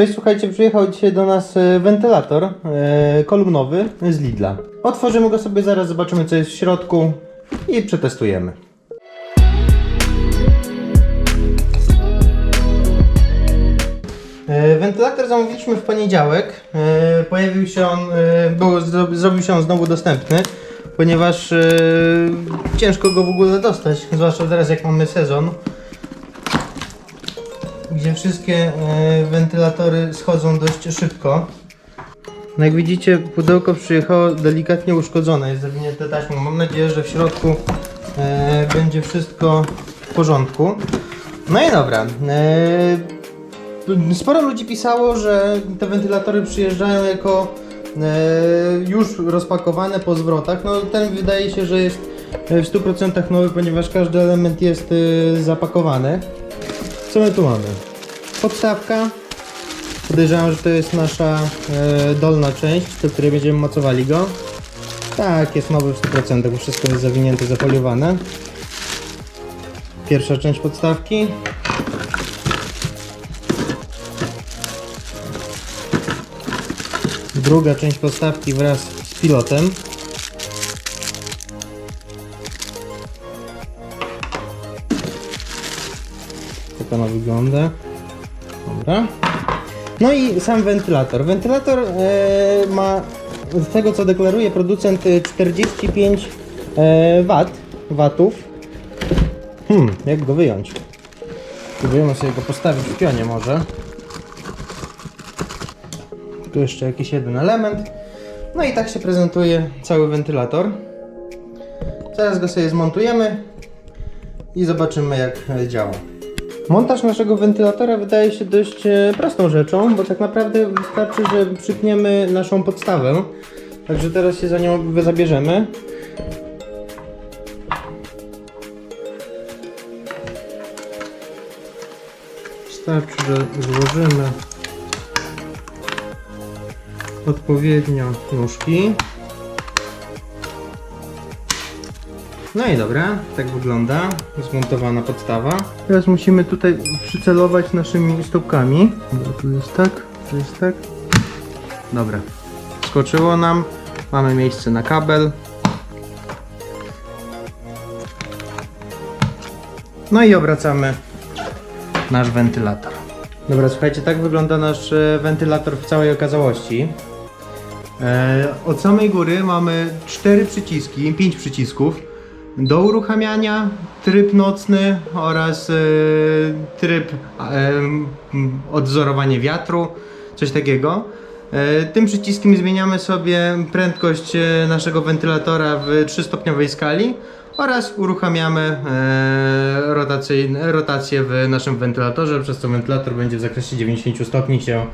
Cześć, słuchajcie, przyjechał dzisiaj do nas e, wentylator e, kolumnowy z Lidla. Otworzymy go sobie zaraz, zobaczymy co jest w środku i przetestujemy. E, Wentylator zamówiliśmy w poniedziałek. E, Pojawił się on, był, zro- zrobił się on znowu dostępny, ponieważ ciężko go w ogóle dostać, zwłaszcza teraz jak mamy sezon gdzie wszystkie e, wentylatory schodzą dość szybko. No jak widzicie, pudełko przyjechało delikatnie uszkodzone, jest zawinięte taśmą. Mam nadzieję, że w środku e, będzie wszystko w porządku. No i dobra. E, sporo ludzi pisało, że te wentylatory przyjeżdżają jako już rozpakowane po zwrotach. No ten wydaje się, że jest w 100% nowy, ponieważ każdy element jest zapakowany. Co my tu mamy? Podstawka. Podejrzewam, że to jest nasza e, dolna część, do której będziemy mocowali go. Tak, jest nowy w 100%, bo wszystko jest zawinięte, zafoliowane. Pierwsza część podstawki. Druga część podstawki wraz z pilotem. Tak ona wygląda. Dobra. No i sam wentylator. Wentylator e, ma z tego co deklaruje producent e, 45 e, wat, watów. Hmm, jak go wyjąć? Spróbujemy sobie go postawić w pionie może. Tu jeszcze jakiś jeden element. No i tak się prezentuje cały wentylator. Zaraz go sobie zmontujemy i zobaczymy jak e, działa. Montaż naszego wentylatora wydaje się dość e, prostą rzeczą, bo tak naprawdę wystarczy, że przypniemy naszą podstawę. Także teraz się za nią zabierzemy. Wystarczy, że złożymy odpowiednio nóżki. No i dobra, tak wygląda zmontowana podstawa. Teraz musimy tutaj przycelować naszymi stópkami. Dobra, tu jest tak, tu jest tak. Dobra, skoczyło nam. Mamy miejsce na kabel. No i obracamy nasz wentylator. Dobra, słuchajcie, tak wygląda nasz e, wentylator w całej okazałości. E, od samej góry mamy cztery przyciski, pięć przycisków do uruchamiania, tryb nocny oraz e, tryb e, m, odwzorowanie wiatru, coś takiego. E, tym przyciskiem zmieniamy sobie prędkość naszego wentylatora w 3-stopniowej skali oraz uruchamiamy rotację w naszym wentylatorze, przez co wentylator będzie w zakresie 90 stopni się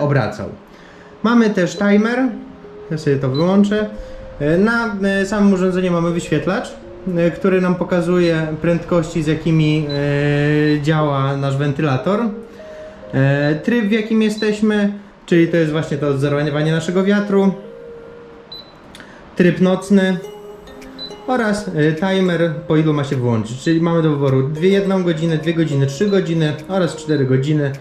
obracał. Mamy też timer, ja sobie to wyłączę. E, Na e, samym urządzeniu mamy wyświetlacz, e, który nam pokazuje prędkości, z jakimi działa nasz wentylator. Tryb, w jakim jesteśmy, czyli to jest właśnie to odzorowanie naszego wiatru. Tryb nocny oraz timer, po ilu ma się włączyć. Czyli mamy do wyboru 2, 1 godzinę, 2 godziny, 3 godziny oraz 4 godziny.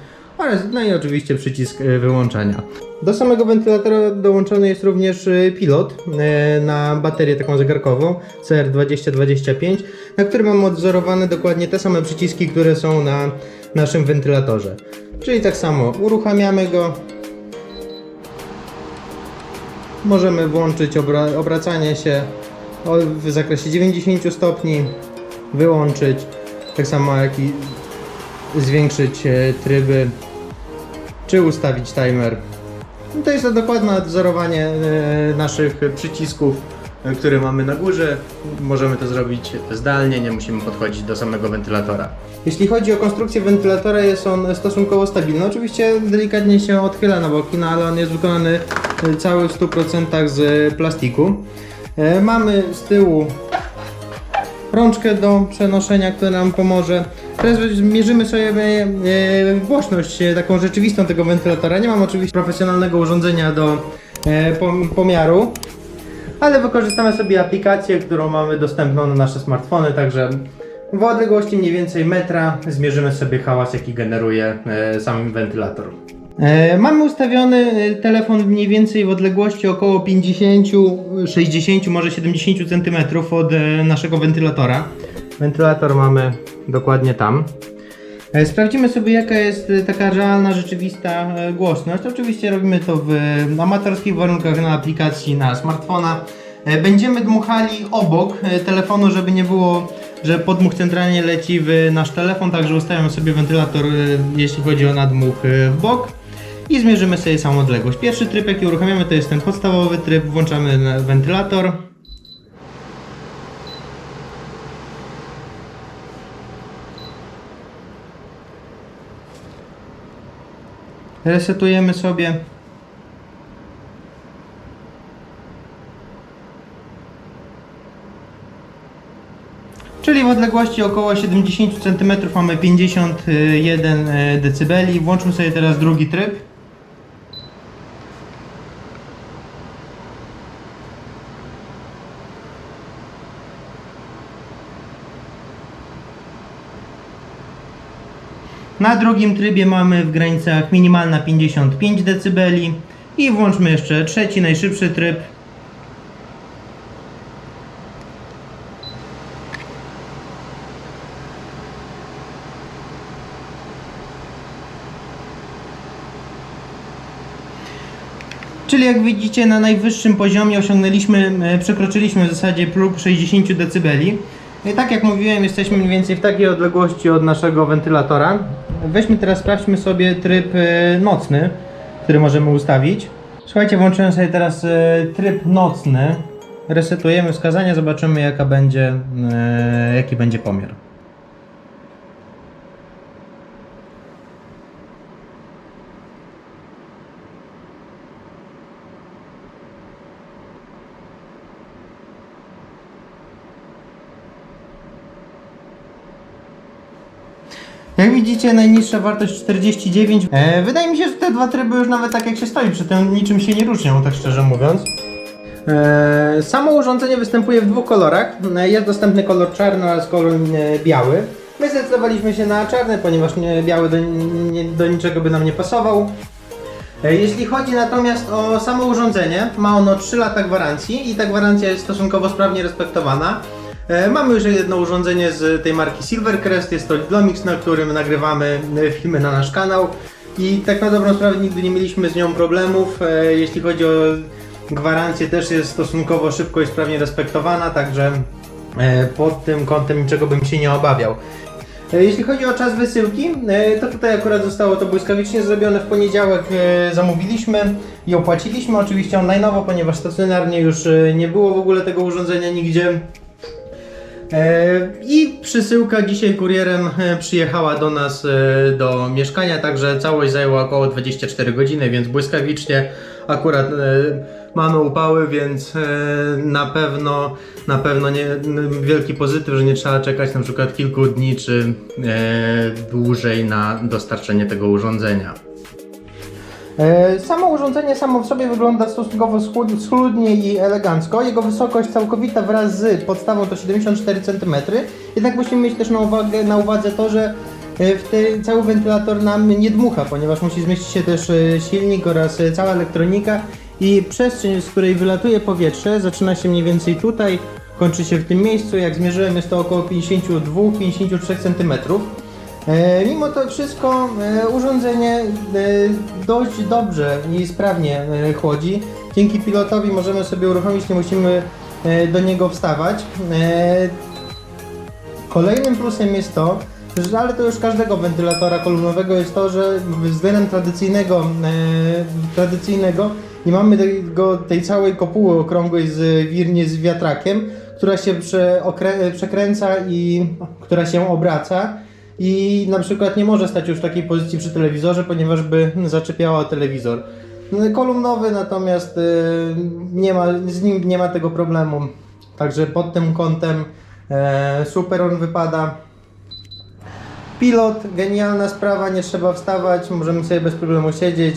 No i oczywiście przycisk e, wyłączania. Do samego wentylatora dołączony jest również e, pilot e, na baterię taką zegarkową CR2025, na którym mamy odwzorowane dokładnie te same przyciski, które są na naszym wentylatorze. Czyli tak samo uruchamiamy go. Możemy włączyć obra obracanie się w zakresie 90 stopni, wyłączyć, tak samo jak i zwiększyć tryby, czy ustawić timer. No to jest to dokładne odwzorowanie e, naszych przycisków, e, które mamy na górze. Możemy to zrobić zdalnie, nie musimy podchodzić do samego wentylatora. Jeśli chodzi o konstrukcję wentylatora, jest on stosunkowo stabilny. Oczywiście delikatnie się odchyla na boki, no ale on jest wykonany e, cały w 100% z plastiku. Mamy z tyłu rączkę do przenoszenia, która nam pomoże. Teraz mierzymy sobie e, głośność e, taką rzeczywistą tego wentylatora. Nie mam oczywiście profesjonalnego urządzenia do e, pom- pomiaru, ale wykorzystamy sobie aplikację, którą mamy dostępną na nasze smartfony, także w odległości mniej więcej metra zmierzymy sobie hałas, jaki generuje e, sam wentylator. E, mamy ustawiony e, telefon mniej więcej w odległości około 50, 60, może 70 cm od e, naszego wentylatora. Wentylator mamy dokładnie tam. Sprawdzimy sobie jaka jest taka realna, rzeczywista głośność. Oczywiście robimy to w amatorskich warunkach na aplikacji na smartfona. Będziemy dmuchali obok telefonu, żeby nie było, że podmuch centralnie leci w nasz telefon, także ustawiam sobie wentylator, jeśli chodzi o nadmuch w bok i zmierzymy sobie samą odległość. Pierwszy tryb jaki uruchamiamy to jest ten podstawowy tryb, włączamy wentylator. Resetujemy sobie. Czyli w odległości około 70 cm mamy 51 dB. Włączmy sobie teraz drugi tryb. Na drugim trybie mamy w granicach minimalna 55 dB i włączmy jeszcze trzeci, najszybszy tryb. Czyli jak widzicie na najwyższym poziomie osiągnęliśmy, e, przekroczyliśmy w zasadzie próg 60 dB. I tak jak mówiłem, jesteśmy mniej więcej w takiej odległości od naszego wentylatora. Weźmy teraz, sprawdźmy sobie tryb e, nocny, który możemy ustawić. Słuchajcie, włączyłem sobie teraz e, tryb nocny. Resetujemy wskazania, zobaczymy jaka będzie, e, jaki będzie pomiar. Jak widzicie, najniższa wartość 49. E, wydaje mi się, że te dwa tryby już nawet tak jak się stoi przy tym niczym się nie różnią, tak szczerze mówiąc. E, samo urządzenie występuje w dwóch kolorach. E, Jest dostępny kolor czarny oraz kolor e, biały. My zdecydowaliśmy się na czarny, ponieważ nie, biały do, nie, do niczego by nam nie pasował. E, Jeśli chodzi natomiast o samo urządzenie, ma ono 3 lata gwarancji i ta gwarancja jest stosunkowo sprawnie respektowana. E, Mamy już jedno urządzenie z tej marki Silvercrest, jest to Lidlomix, na którym nagrywamy e, filmy na nasz kanał i tak na dobrą sprawę nigdy nie mieliśmy z nią problemów. E, Jeśli chodzi o gwarancję też jest stosunkowo szybko i sprawnie respektowana, także pod tym kątem niczego bym się nie obawiał. Jeśli chodzi o czas wysyłki, to tutaj akurat zostało to błyskawicznie zrobione. W poniedziałek zamówiliśmy i opłaciliśmy oczywiście online'owo, ponieważ stacjonarnie już nie było w ogóle tego urządzenia nigdzie. E, I przesyłka dzisiaj kurierem e, przyjechała do nas e, do mieszkania, także całość zajęła około 24 godziny, więc błyskawicznie akurat mamy upały, więc na pewno na pewno nie, wielki pozytyw, że nie trzeba czekać na przykład kilku dni czy dłużej na dostarczenie tego urządzenia. E, Samo urządzenie samo w sobie wygląda stosunkowo schludnie i elegancko. Jego wysokość całkowita wraz z podstawą to 74 cm. Jednak musimy mieć też na, uwagę, na uwadze to, że e, w te, cały wentylator nam nie dmucha, ponieważ musi zmieścić się też e, silnik oraz cała elektronika i przestrzeń, z której wylatuje powietrze, zaczyna się mniej więcej tutaj, kończy się w tym miejscu. Jak zmierzyłem, jest to około 52-53 cm. E, Mimo to wszystko e, urządzenie e, dość dobrze i sprawnie chłodzi. Dzięki pilotowi możemy sobie uruchomić, nie musimy do niego wstawać. Kolejnym plusem jest to, że ale to już każdego wentylatora kolumnowego jest to, że względem tradycyjnego, tradycyjnego nie mamy tego, tej całej kopuły okrągłej z wirnie z wiatrakiem, która się przekręca i która się obraca i na przykład nie może stać już w takiej pozycji przy telewizorze, ponieważ by zaczepiała telewizor. No, Kolumnowy natomiast y, nie ma, z nim nie ma tego problemu. Także pod tym kątem e, super on wypada. Pilot, genialna sprawa, nie trzeba wstawać, możemy sobie bez problemu siedzieć.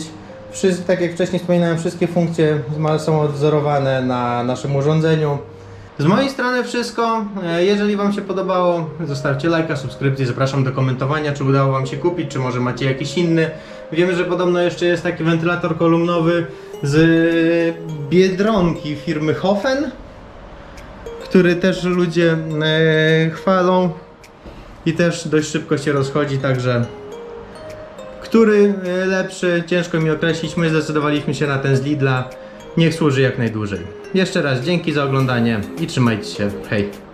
Wszystko, tak jak wcześniej wspominałem, wszystkie funkcje są odwzorowane na naszym urządzeniu. Z mojej strony wszystko. E, Jeżeli Wam się podobało, zostawcie lajka, subskrypcję. Zapraszam do komentowania, czy udało Wam się kupić, czy może macie jakiś inny Wiemy, że podobno jeszcze jest taki wentylator kolumnowy z Biedronki firmy Hofen, który też ludzie e, chwalą i też dość szybko się rozchodzi, także który e, lepszy, ciężko mi określić, my zdecydowaliśmy się na ten z Lidla, niech służy jak najdłużej. Jeszcze raz dzięki za oglądanie i trzymajcie się, hej!